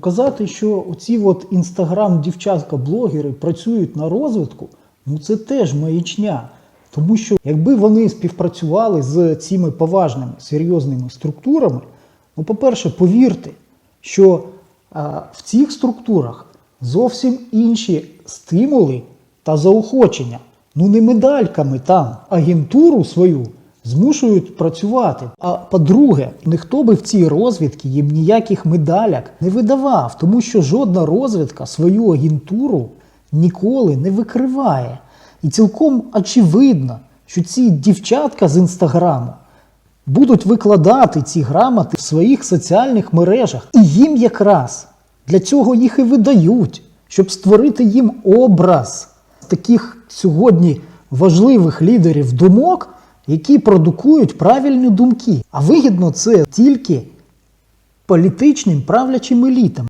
Казати, що оці от інстаграм-дівчатка-блогери працюють на розвитку, ну це теж маячня. Тому що якби вони співпрацювали з цими поважними серйозними структурами, ну, по-перше, повірте, що а, в цих структурах зовсім інші стимули та заохочення. Ну не медальками там агентуру свою змушують працювати. А по-друге, ніхто би в цій розвідці їм ніяких медаляк не видавав, тому що жодна розвідка свою агентуру ніколи не викриває. І цілком очевидно, що ці дівчатка з інстаграму будуть викладати ці грамоти в своїх соціальних мережах. І їм якраз для цього їх і видають, щоб створити їм образ таких сьогодні важливих лідерів думок, які продукують правильні думки. А вигідно це тільки політичним правлячим елітам.